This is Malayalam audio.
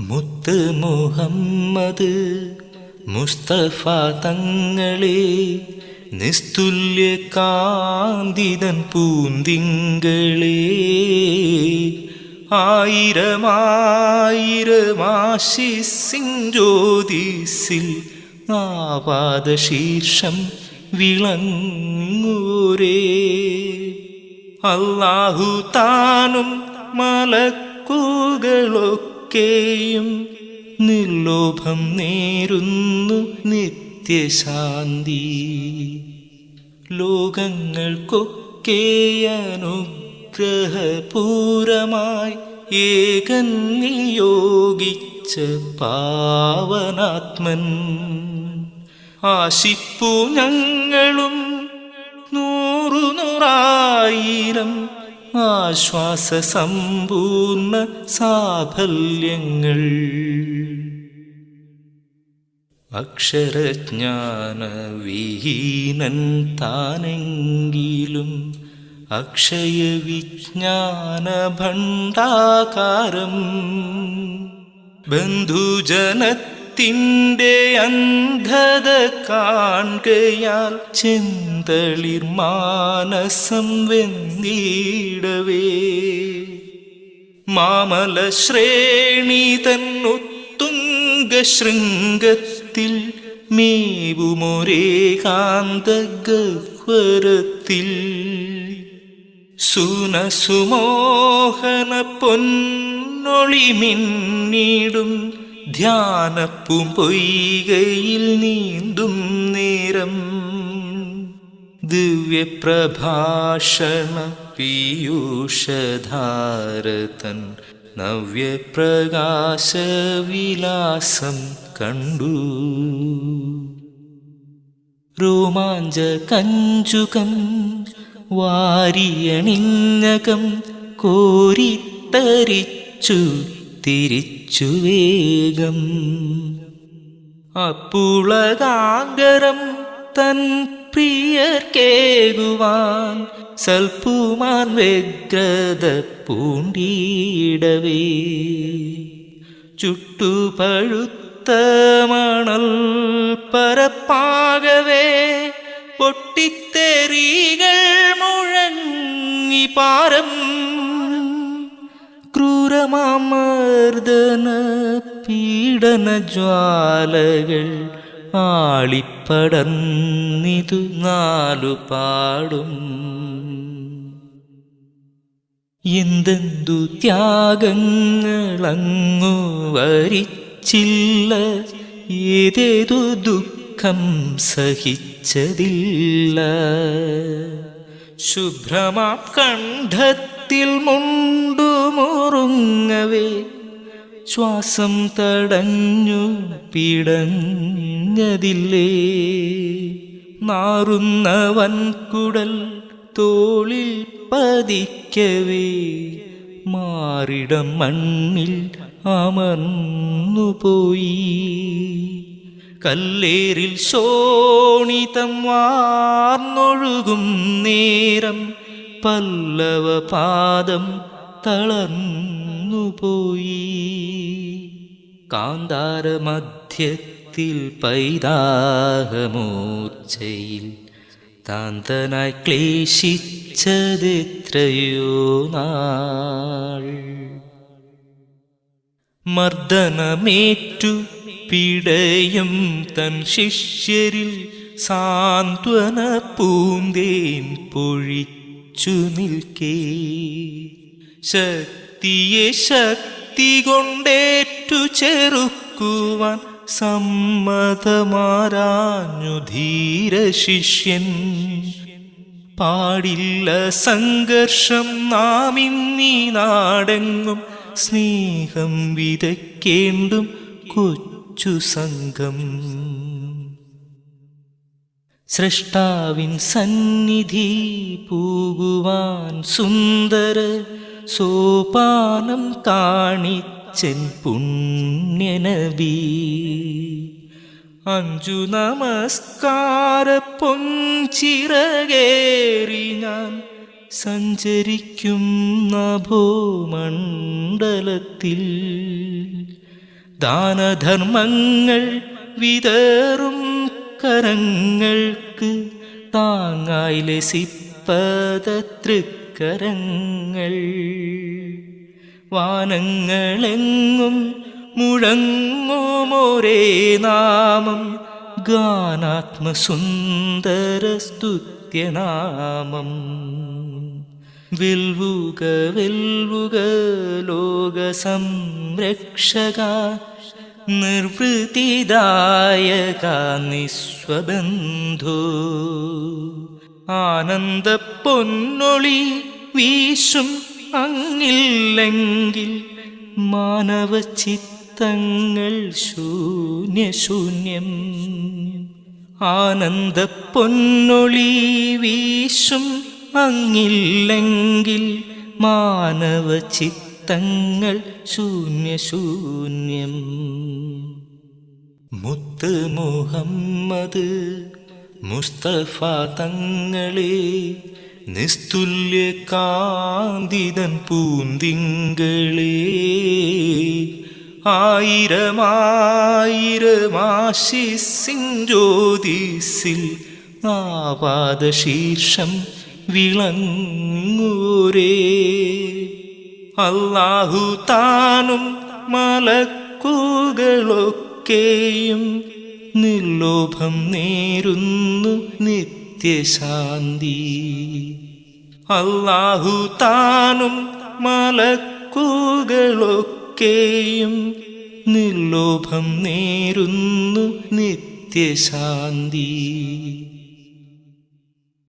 മുത്ത് മുഹമ്മദ് മുസ്തഫ തങ്ങളെ നിസ്തുല്യ കാന്തിതൻ പൂന്തിങ്കളെ ആയിരമായിരമാശിസിഞ്ചോതിസിൽ ആപാദശീർഷം വിളങ്ങൂരേ. അല്ലാഹു താനും മലക്കുകളൊക്കെയും നിർലോഭം നേരുന്നു നിത്യശാന്തി. ലോകങ്ങൾക്കൊക്കെ അനുഗ്രഹപൂരമായി ഏകൻ നിയോഗിച്ച പാവനാത്മൻ. ആശിപ്പു ഞങ്ങളും നൂറു നൂറായിരം ആശ്വാസ സമ്പൂർണ സാഫല്യങ്ങൾ. അക്ഷരജ്ഞാന വിഹീനൻ താനെങ്കിലും അക്ഷയ വിജ്ഞാന ബന്ധുജനത്തിന്റെ അന്ധത കാണുകയാൽ ചെന്തളിർ മാനസം വെന്തിടവേ മാമല ശ്രേണി തന്നുത്തുംഗ ശൃംഗത്തിൽ മേവുമൊരേ ഗഹ്വരത്തിൽ. സുനസുമോഹന പൊന്നൊളി മിന്നിടും ധ്യാനപ്പും പൊയ്കയിൽ നീന്തും നേരം. ദിവ്യപ്രഭാഷണ പീയൂഷധാരതൻ നവ്യപ്രകാശവിലാസം കണ്ടു. രോമാഞ്ച കഞ്ചുകം വാരിയണിഞ്ഞകം കോരിത്തരിച്ചു തിരിച്ചു വേഗം അപ്പുളകാങ്കരം തൻ പ്രിയർക്കേകുവാൻ സൽപ്പുമാൻ വ്യഗ്രത പൂണ്ടിയിടവേ ചുട്ടുപഴുത്ത മണൽ പരപ്പാകവേ പൊട്ടിത്തെറികൾ മുഴങ്ങി പാരം ക്രൂരമാമർദ്ദന പീഡന ജ്വാലകൾ ആളിപ്പടർന്നിതു നാലു പാടും. എന്തെന്തു ത്യാഗങ്ങളങ്ങു വരിച്ചില്ല ഏതേതു ദുഃഖം സഹിച്ചതില്ല. ശുഭ്രമാ കണ്ഠത്തിൽ മുണ്ടുമുറുങ്ങവേ ശ്വാസം തടഞ്ഞു പിടഞ്ഞതില്ലേ? നാറുന്ന വൻകുടൽ തോളിൽ പതിക്കവേ. മാറിടം മണ്ണിൽ അമർന്നുപോയി. കല്ലേറിൽ ശോണിതം വാർന്നൊഴുകും നേരം പല്ലവ പാദം തളർന്നുപോയി കാന്താരമധ്യത്തിൽ പൈതാഹമൂർച്ചയിൽ താന്തനായി ക്ലേശിച്ചതെത്രയോ നാൾ. മർദ്ദനമേറ്റു പിടയും തൻ ശിഷ്യരിൽ സാന്ത്വന പൂന്തേൻ പൊഴിച്ചു നിൽക്കേ. ശക്തിയെ ശക്തി കൊണ്ടേറ്റു ചെറുക്കുവാൻ സമ്മതമാരാഞ്ഞു ധീര ശിഷ്യൻ. പാടില്ല സംഘർഷം നാം ഇന്നീ നാടെങ്ങും. സ്നേഹം വിതയ്ക്കേണ്ടും കൊച്ചു സംഘം. സൃഷ്ടാവിൻ സന്നിധി പൂകുവാൻ സുന്ദര സോപാനം കാണിച്ചൻ പുണ്യനബി അഞ്ചു നമസ്കാര പൊഞ്ചിറകേറി ഞാൻ സഞ്ചരിക്കും നഭോമണ്ഡലത്തിൽ. ദാനധർമ്മങ്ങൾ വിതറും കരങ്ങൾക്ക് താങ്ങായി ലസിപ്പതൃക്കരങ്ങൾ വാനങ്ങളെങ്ങും മുഴങ്ങുമോരേ നാമം. ഗാനാത്മസുന്ദരസ്തുത്യനാമം. വിൽവുക വിൽവുക ലോക സംരക്ഷക നിർവൃത്തിദായക നിസ്വബന്ധോ. ആനന്ദ പൊന്നൊളി വീശും അങ്ങില്ലെങ്കിൽ മാനവ ചിത്തങ്ങൾ ശൂന്യശൂന്യം. ആനന്ദ പൊന്നൊളി വീശും അങ്ങില്ലെങ്കിൽ മാനവ ചിത്തങ്ങൾ ശൂന്യശൂന്യം. മുത്ത് മുഹമ്മദ് മുസ്തഫ തങ്ങളെ നിസ്തുല്യ കാന്തിതൻ പൂന്തിങ്കളെ ആയിരമായിരമാശിസിൻ ജ്യോതിസിൽ നാപാദശീർഷം വിളങ്ങൂരേ. അല്ലാഹു താനും മലക്കുകളൊക്കെയും നിർലോഭം നേരുന്നു നിത്യശാന്തി. അല്ലാഹു താനും മലക്കുകളൊക്കെയും നിർലോഭം നേരുന്നു നിത്യശാന്തി.